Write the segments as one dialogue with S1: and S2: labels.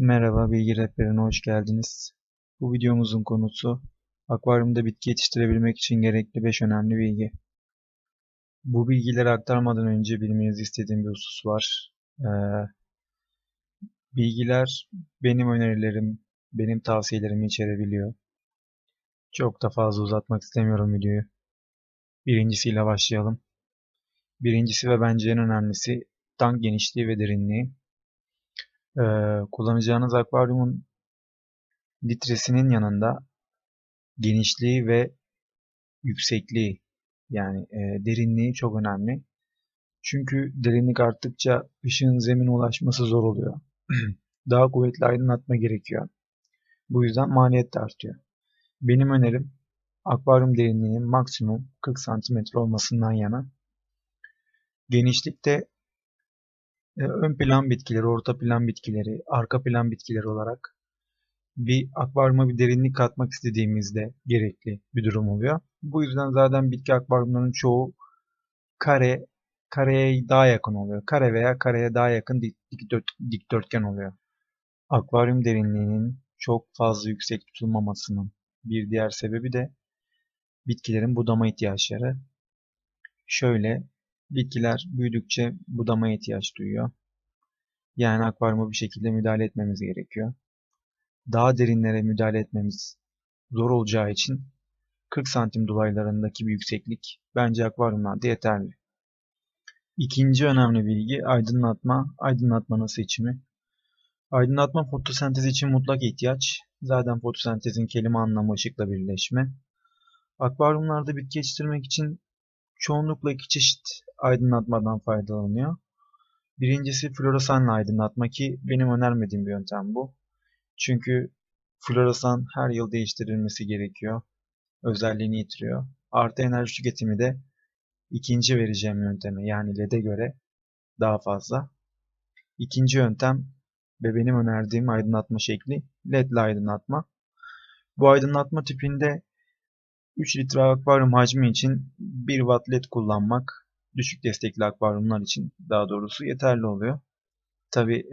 S1: Merhaba, Bilgi Rehberine hoş geldiniz. Bu videomuzun konusu akvaryumda bitki yetiştirebilmek için gerekli 5 önemli bilgi. Bu bilgileri aktarmadan önce bilmenizi istediğim bir husus var. Ee, bilgiler benim önerilerim, benim tavsiyelerimi içerebiliyor. Çok da fazla uzatmak istemiyorum videoyu. Birincisiyle başlayalım. Birincisi ve bence en önemlisi tank genişliği ve derinliği. Ee, kullanacağınız akvaryumun litresinin yanında genişliği ve yüksekliği yani e, derinliği çok önemli. Çünkü derinlik arttıkça ışığın zemine ulaşması zor oluyor. Daha kuvvetli aydınlatma gerekiyor. Bu yüzden maliyet de artıyor. Benim önerim akvaryum derinliğinin maksimum 40 cm olmasından yana. Genişlikte e, ön plan bitkileri, orta plan bitkileri, arka plan bitkileri olarak bir akvaryuma bir derinlik katmak istediğimizde gerekli bir durum oluyor. Bu yüzden zaten bitki akvaryumlarının çoğu kare, kareye daha yakın oluyor. Kare veya kareye daha yakın dikdörtgen oluyor. Akvaryum derinliğinin çok fazla yüksek tutulmamasının bir diğer sebebi de bitkilerin budama ihtiyaçları. Şöyle, bitkiler büyüdükçe budama ihtiyaç duyuyor. Yani akvaryuma bir şekilde müdahale etmemiz gerekiyor daha derinlere müdahale etmemiz zor olacağı için 40 santim dolaylarındaki bir yükseklik bence akvaryumlarda yeterli. İkinci önemli bilgi aydınlatma, aydınlatmanın seçimi. Aydınlatma fotosentez için mutlak ihtiyaç. Zaten fotosentezin kelime anlamı ışıkla birleşme. Akvaryumlarda bitki yetiştirmek için çoğunlukla iki çeşit aydınlatmadan faydalanıyor. Birincisi floresanla aydınlatma ki benim önermediğim bir yöntem bu. Çünkü floresan her yıl değiştirilmesi gerekiyor. Özelliğini yitiriyor. Artı enerji tüketimi de ikinci vereceğim yönteme yani LED'e göre daha fazla. İkinci yöntem ve benim önerdiğim aydınlatma şekli LED aydınlatma. Bu aydınlatma tipinde 3 litre akvaryum hacmi için 1 watt led kullanmak düşük destekli akvaryumlar için daha doğrusu yeterli oluyor. Tabi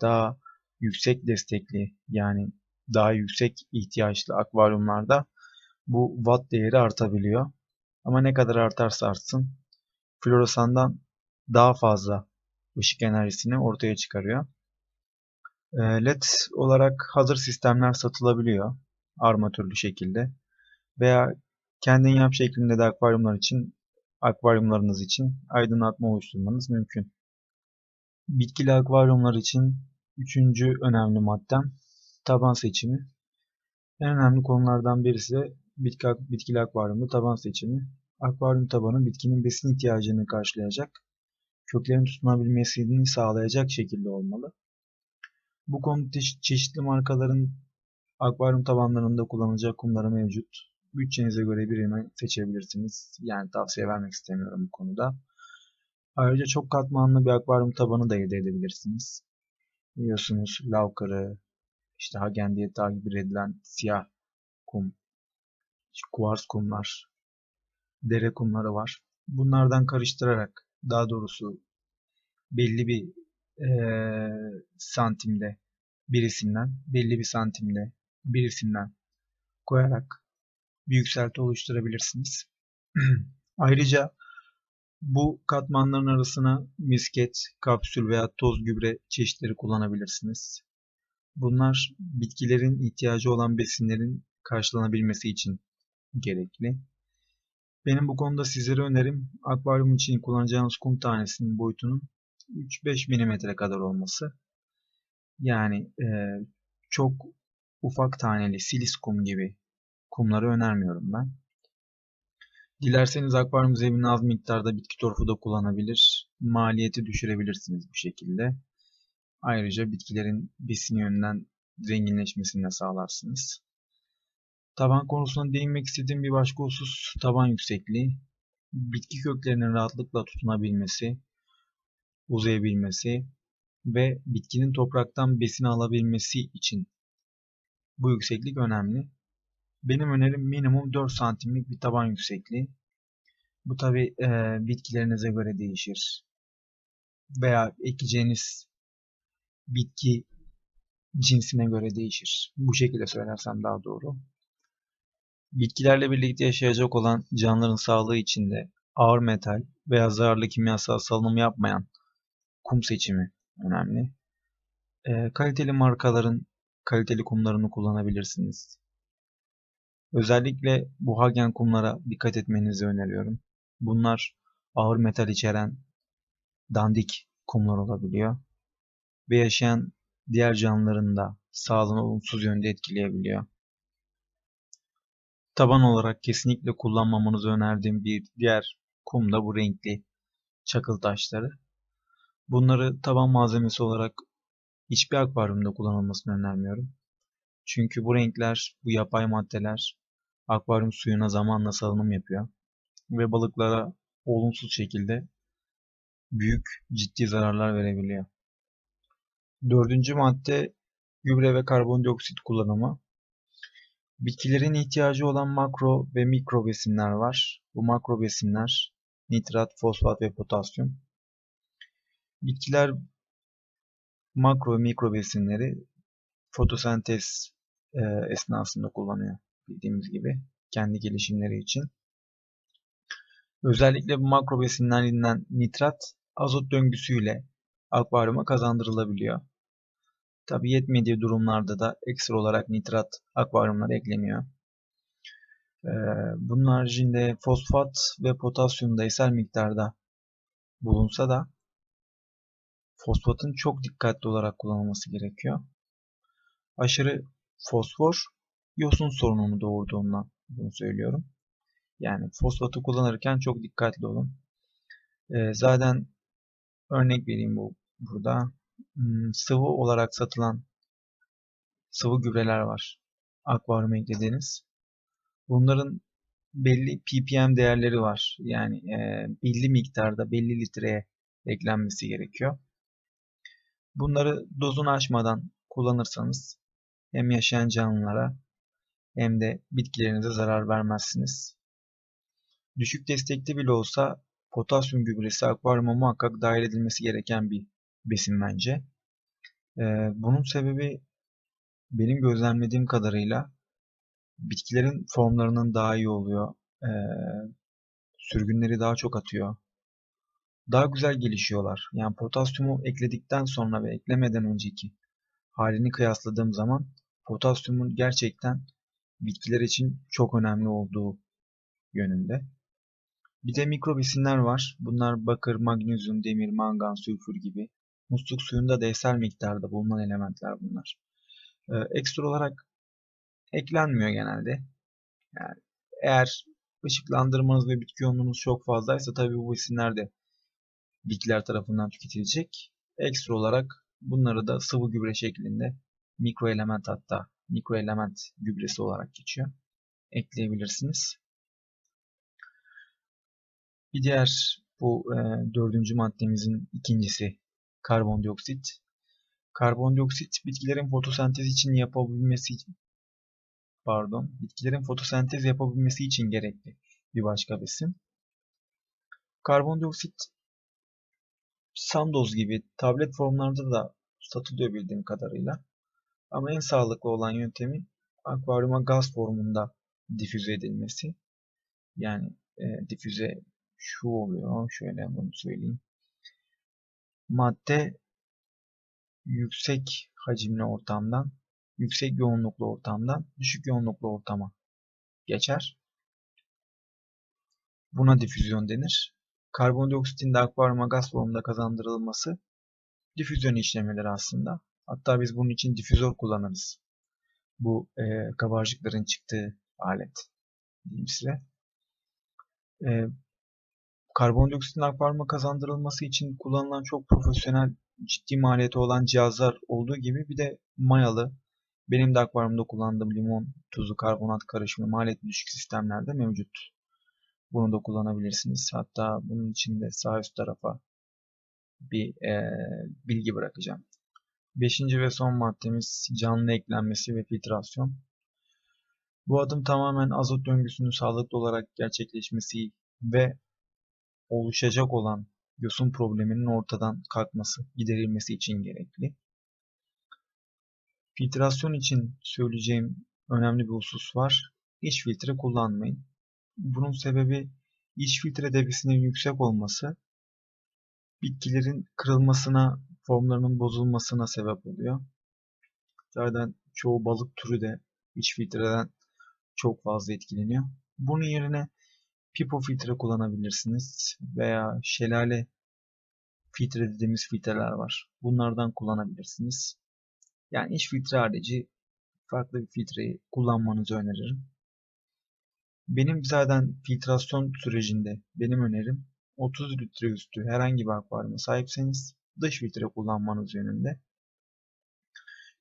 S1: daha yüksek destekli yani daha yüksek ihtiyaçlı akvaryumlarda bu watt değeri artabiliyor. Ama ne kadar artarsa artsın floresandan daha fazla ışık enerjisini ortaya çıkarıyor. Ee, LED olarak hazır sistemler satılabiliyor armatürlü şekilde veya kendin yap şeklinde de akvaryumlar için akvaryumlarınız için aydınlatma oluşturmanız mümkün. Bitkili akvaryumlar için Üçüncü önemli maddem taban seçimi. En önemli konulardan birisi de bitki, bitkili akvaryumda taban seçimi. Akvaryum tabanı bitkinin besin ihtiyacını karşılayacak, köklerin tutunabilmesini sağlayacak şekilde olmalı. Bu konuda çeşitli markaların akvaryum tabanlarında kullanılacak kumları mevcut. Bütçenize göre birini seçebilirsiniz. Yani tavsiye vermek istemiyorum bu konuda. Ayrıca çok katmanlı bir akvaryum tabanı da elde edebilirsiniz. Biliyorsunuz lavkarı, işte Hagen diye takip edilen siyah kum, kuvars kumlar, dere kumları var. Bunlardan karıştırarak daha doğrusu belli bir e, santimde birisinden, belli bir santimde birisinden koyarak bir yükselti oluşturabilirsiniz. Ayrıca bu katmanların arasına misket, kapsül veya toz gübre çeşitleri kullanabilirsiniz. Bunlar bitkilerin ihtiyacı olan besinlerin karşılanabilmesi için gerekli. Benim bu konuda sizlere önerim akvaryum için kullanacağınız kum tanesinin boyutunun 3-5 mm kadar olması. Yani e, çok ufak taneli silis kum gibi kumları önermiyorum ben. Dilerseniz akvaryum zemine az miktarda bitki torfu da kullanabilir. Maliyeti düşürebilirsiniz bu şekilde. Ayrıca bitkilerin besin yönünden zenginleşmesini de sağlarsınız. Taban konusuna değinmek istediğim bir başka husus taban yüksekliği. Bitki köklerinin rahatlıkla tutunabilmesi, uzayabilmesi ve bitkinin topraktan besin alabilmesi için bu yükseklik önemli. Benim önerim minimum 4 santimlik bir taban yüksekliği. Bu tabi e, bitkilerinize göre değişir. Veya ekeceğiniz bitki cinsine göre değişir. Bu şekilde söylersem daha doğru. Bitkilerle birlikte yaşayacak olan canlıların sağlığı için de ağır metal veya zararlı kimyasal salınım yapmayan kum seçimi önemli. E, kaliteli markaların kaliteli kumlarını kullanabilirsiniz. Özellikle bu Hagen kumlara dikkat etmenizi öneriyorum. Bunlar ağır metal içeren dandik kumlar olabiliyor ve yaşayan diğer canlıların da sağlığını olumsuz yönde etkileyebiliyor. Taban olarak kesinlikle kullanmamanızı önerdiğim bir diğer kum da bu renkli çakıl taşları. Bunları taban malzemesi olarak hiçbir akvaryumda kullanılmasını önermiyorum. Çünkü bu renkler, bu yapay maddeler akvaryum suyuna zamanla salınım yapıyor ve balıklara olumsuz şekilde büyük ciddi zararlar verebiliyor. Dördüncü madde gübre ve karbondioksit kullanımı. Bitkilerin ihtiyacı olan makro ve mikro besinler var. Bu makro besinler nitrat, fosfat ve potasyum. Bitkiler makro ve mikro besinleri fotosentez e, esnasında kullanıyor. Bildiğimiz gibi kendi gelişimleri için. Özellikle bu makro besinlerinden nitrat azot döngüsüyle akvaryuma kazandırılabiliyor. Tabi yetmediği durumlarda da ekstra olarak nitrat akvaryumlara ekleniyor. Ee, bunun haricinde fosfat ve potasyum da eser miktarda bulunsa da fosfatın çok dikkatli olarak kullanılması gerekiyor. Aşırı fosfor yosun sorununu doğurduğundan bunu söylüyorum. Yani fosfatı kullanırken çok dikkatli olun. Ee, zaten örnek vereyim bu burada. Hmm, sıvı olarak satılan sıvı gübreler var. Akvaryuma eklediğiniz. Bunların belli ppm değerleri var. Yani e, belli miktarda, belli litreye eklenmesi gerekiyor. Bunları dozunu aşmadan kullanırsanız hem yaşayan canlılara hem de bitkilerinize zarar vermezsiniz. Düşük destekli bile olsa potasyum gübresi akvaryuma muhakkak dahil edilmesi gereken bir besin bence. Ee, bunun sebebi benim gözlemlediğim kadarıyla bitkilerin formlarının daha iyi oluyor. Ee, sürgünleri daha çok atıyor. Daha güzel gelişiyorlar. Yani potasyumu ekledikten sonra ve eklemeden önceki halini kıyasladığım zaman potasyumun gerçekten bitkiler için çok önemli olduğu yönünde. Bir de mikro besinler var. Bunlar bakır, magnezyum, demir, mangan, sülfür gibi. Musluk suyunda da eser miktarda bulunan elementler bunlar. Ee, ekstra olarak eklenmiyor genelde. Yani eğer ışıklandırmanız ve bitki yoğunluğunuz çok fazlaysa tabii bu besinler de bitkiler tarafından tüketilecek. Ekstra olarak bunları da sıvı gübre şeklinde mikro element hatta mikro element gübresi olarak geçiyor. Ekleyebilirsiniz. Bir diğer bu e, dördüncü maddemizin ikincisi karbondioksit. Karbondioksit bitkilerin fotosentez için yapabilmesi pardon, bitkilerin fotosentez yapabilmesi için gerekli bir başka besin. Karbondioksit Sandoz gibi tablet formlarda da satılıyor bildiğim kadarıyla. Ama en sağlıklı olan yöntemi akvaryuma gaz formunda difüze edilmesi. Yani e, difüze şu oluyor. Şöyle bunu söyleyeyim. Madde yüksek hacimli ortamdan, yüksek yoğunluklu ortamdan düşük yoğunluklu ortama geçer. Buna difüzyon denir. Karbondioksitin de akvaryuma gaz formunda kazandırılması difüzyon işlemidir aslında. Hatta biz bunun için difüzör kullanırız. Bu e, kabarcıkların çıktığı alet diyeyim size. E, karbondioksitin akvaryuma kazandırılması için kullanılan çok profesyonel ciddi maliyeti olan cihazlar olduğu gibi bir de mayalı benim de akvaryumda kullandığım limon tuzu karbonat karışımı maliyeti düşük sistemlerde mevcut. Bunu da kullanabilirsiniz. Hatta bunun için de sağ üst tarafa bir e, bilgi bırakacağım. Beşinci ve son maddemiz canlı eklenmesi ve filtrasyon. Bu adım tamamen azot döngüsünün sağlıklı olarak gerçekleşmesi ve oluşacak olan yosun probleminin ortadan kalkması, giderilmesi için gerekli. Filtrasyon için söyleyeceğim önemli bir husus var. İç filtre kullanmayın. Bunun sebebi iç filtre debisinin yüksek olması bitkilerin kırılmasına, formlarının bozulmasına sebep oluyor. Zaten çoğu balık türü de iç filtreden çok fazla etkileniyor. Bunun yerine pipo filtre kullanabilirsiniz veya şelale filtre dediğimiz filtreler var. Bunlardan kullanabilirsiniz. Yani iç filtre harici farklı bir filtreyi kullanmanızı öneririm. Benim zaten filtrasyon sürecinde benim önerim 30 litre üstü herhangi bir akvaryuma sahipseniz dış filtre kullanmanız yönünde.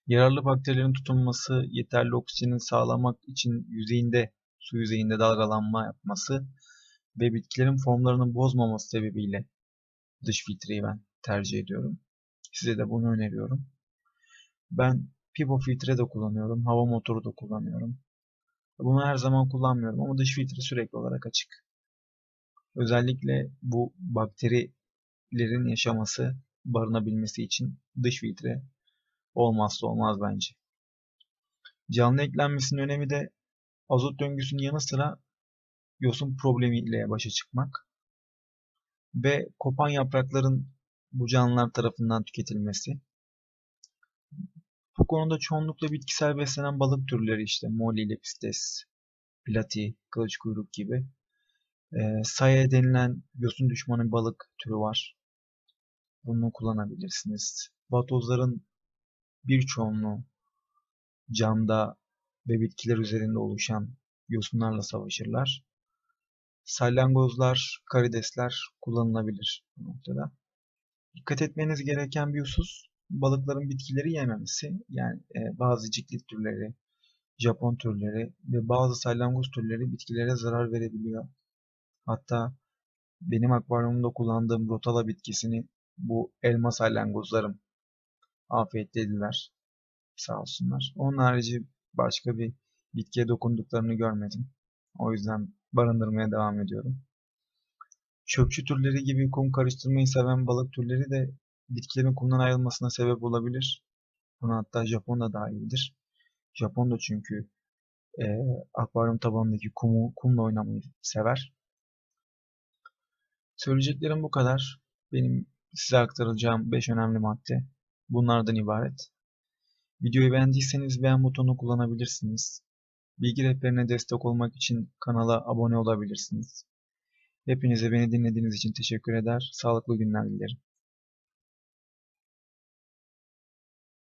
S1: Yararlı bakterilerin tutunması, yeterli oksijeni sağlamak için yüzeyinde, su yüzeyinde dalgalanma yapması ve bitkilerin formlarını bozmaması sebebiyle dış filtreyi ben tercih ediyorum. Size de bunu öneriyorum. Ben Pipo filtre de kullanıyorum. Hava motoru da kullanıyorum. Bunu her zaman kullanmıyorum ama dış filtre sürekli olarak açık. Özellikle bu bakterilerin yaşaması, barınabilmesi için dış filtre olmazsa olmaz bence. Canlı eklenmesinin önemi de azot döngüsünün yanı sıra yosun problemiyle başa çıkmak ve kopan yaprakların bu canlılar tarafından tüketilmesi. Bu konuda çoğunlukla bitkisel beslenen balık türleri işte molly, lepistes, plati, kılıç kuyruk gibi. E, saye denilen yosun düşmanı balık türü var. Bunu kullanabilirsiniz. Vatozların bir çoğunluğu camda ve bitkiler üzerinde oluşan yosunlarla savaşırlar. Salyangozlar, karidesler kullanılabilir bu noktada. Dikkat etmeniz gereken bir husus balıkların bitkileri yememesi. Yani e, bazı ciklit türleri, Japon türleri ve bazı salyangoz türleri bitkilere zarar verebiliyor. Hatta benim akvaryumumda kullandığım rotala bitkisini bu elma salyangozlarım afiyetlediler. Sağ olsunlar. Onun harici başka bir bitkiye dokunduklarını görmedim. O yüzden barındırmaya devam ediyorum. Çöpçü türleri gibi kum karıştırmayı seven balık türleri de bitkilerin kumdan ayrılmasına sebep olabilir. Buna hatta Japon da dahildir. Japon da çünkü e, akvaryum tabanındaki kumu, kumla oynamayı sever. Söyleyeceklerim bu kadar. Benim size aktaracağım 5 önemli madde bunlardan ibaret. Videoyu beğendiyseniz beğen butonunu kullanabilirsiniz. Bilgi rehberine destek olmak için kanala abone olabilirsiniz. Hepinize beni dinlediğiniz için teşekkür eder. Sağlıklı günler dilerim.